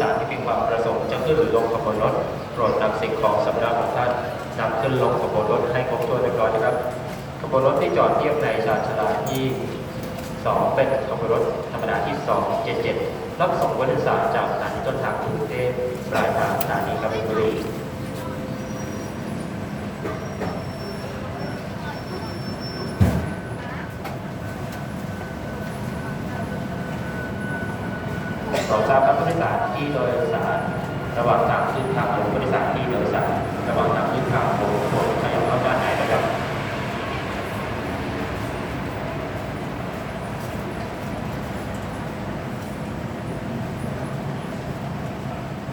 สารที่มีความประสงค์จะขึ้นหรือลงขบวนรถโปรดนำสิ่งของสำหรับของท่านนำขึ้นลงขบวนรถให้ครบถ้วนเรียบร้อยนะครับขบวนรถที่จอดเทียบในชานชลาที่2เป็นขบวนรถธรรมดาที่ 277 รับส่งผู้โดยสารจากสถานีต้นทางกรุงเทพปลายทางสถานีกบินบุรี สองทราบครับผู้โดยสารที่โดยสารระหว่างทางขึ้นทางลงผู้โดยสารที่โดยสารระหว่างทางขึ้นทาง